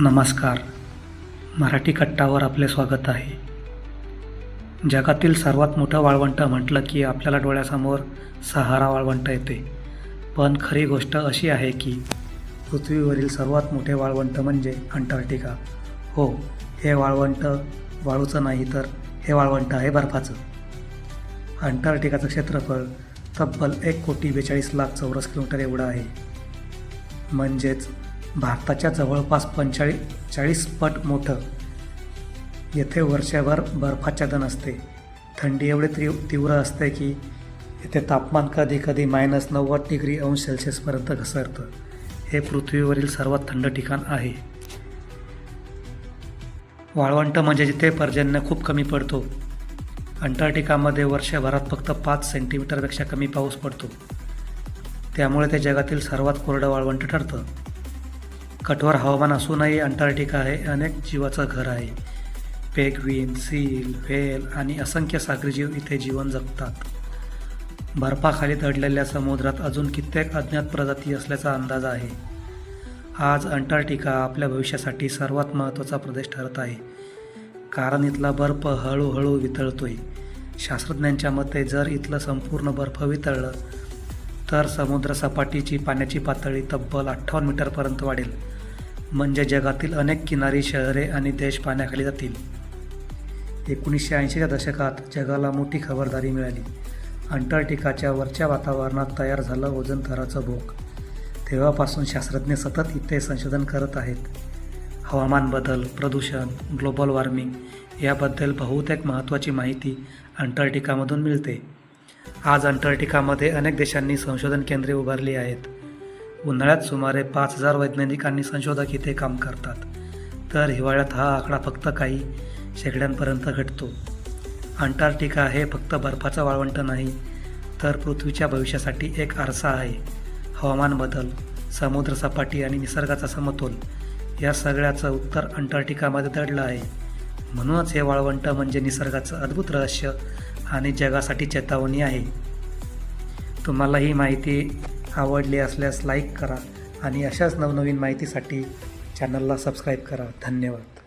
नमस्कार. मराठी कट्टावर आपले स्वागत आहे. जगातील सर्वात मोठं वाळवंट म्हटलं की आपल्याला डोळ्यासमोर सहारा वाळवंट येते. पण खरी गोष्ट अशी आहे की पृथ्वीवरील सर्वात मोठे वाळवंट म्हणजे अंटार्क्टिका. हो हे वाळवंट वाळूचं नाही तर हे वाळवंट आहे बर्फाचं. अंटार्क्टिकाचं क्षेत्रफळ तब्बल एक कोटी बेचाळीस लाख चौरस किलोमीटर एवढं आहे. म्हणजेच भारताच्या जवळपास पंचाळीस चाळीस पट मोठं. येथे वर्षभर बर्फाच्छादन असते. थंडी एवढी तीव तीव्र असते की येथे तापमान कधी कधी मायनस नव्वद डिग्री अंश सेल्सिअसपर्यंत घसरतं. हे पृथ्वीवरील सर्वात थंड ठिकाण आहे. वाळवंट म्हणजे जिथे पर्जन्य खूप कमी पडतो. अंटार्क्टिकामध्ये वर्षभरात फक्त पाच सेंटीमीटरपेक्षा कमी पाऊस पडतो. त्यामुळे ते जगातील सर्वात कोरडं वाळवंट ठरतं. कठोर हवामान असूनही अंटार्क्टिका हे अनेक जीवाचं घर आहे. पेगविन सील व्हेल आणि असंख्य सागरी जीव इथे जीवन जगतात. बर्फाखाली दडलेल्या समुद्रात अजून कित्येक अज्ञात प्रजाती असल्याचा अंदाज आहे. आज अंटार्क्टिका आपल्या भविष्यासाठी सर्वात महत्त्वाचा प्रदेश ठरत आहे. कारण इथला बर्फ हळूहळू वितळतोय. शास्त्रज्ञांच्या मते जर इथलं संपूर्ण बर्फ वितळलं तर समुद्रसपाटीची पाण्याची पातळी तब्बल अठ्ठावन्न मीटरपर्यंत वाढेल. म्हणजे जगातील अनेक किनारी शहरे आणि देश पाण्याखाली जातील. एकोणीसशे ऐंशीच्या दशकात जगाला मोठी खबरदारी मिळाली. अंटार्क्टिकाच्या वरच्या वातावरणात तयार झालं ओझोन थराचं भोग तेव्हापासून शास्त्रज्ञ सतत इथे संशोधन करत आहेत. हवामान बदल प्रदूषण ग्लोबल वॉर्मिंग याबद्दल बहुतेक महत्त्वाची माहिती अंटार्क्टिकामधून मिळते. आज अंटार्क्टिकामध्ये अनेक देशांनी संशोधन केंद्रे उभारली आहेत. उन्हाळ्यात सुमारे पाच हजार वैज्ञानिक आणि संशोधक इथे काम करतात. तर हिवाळ्यात हा आकडा फक्त काही शेकड्यांपर्यंत घटतो. अंटार्क्टिका हे फक्त बर्फाचं वाळवंट नाही तर पृथ्वीच्या भविष्यासाठी एक आरसा आहे. हवामान बदल समुद्रसपाटी आणि निसर्गाचा समतोल या सगळ्याचं उत्तर अंटार्क्टिकामध्ये दडलं आहे. म्हणूनच हे वाळवंट म्हणजे निसर्गाचं अद्भुत रहस्य आणि जगासाठी चेतावणी आहे. तुम्हाला ही माहिती आवडले असल्यास लाईक करा आणि अशाच नवनवीन माहितीसाठी चॅनलला सबस्क्राईब करा. धन्यवाद.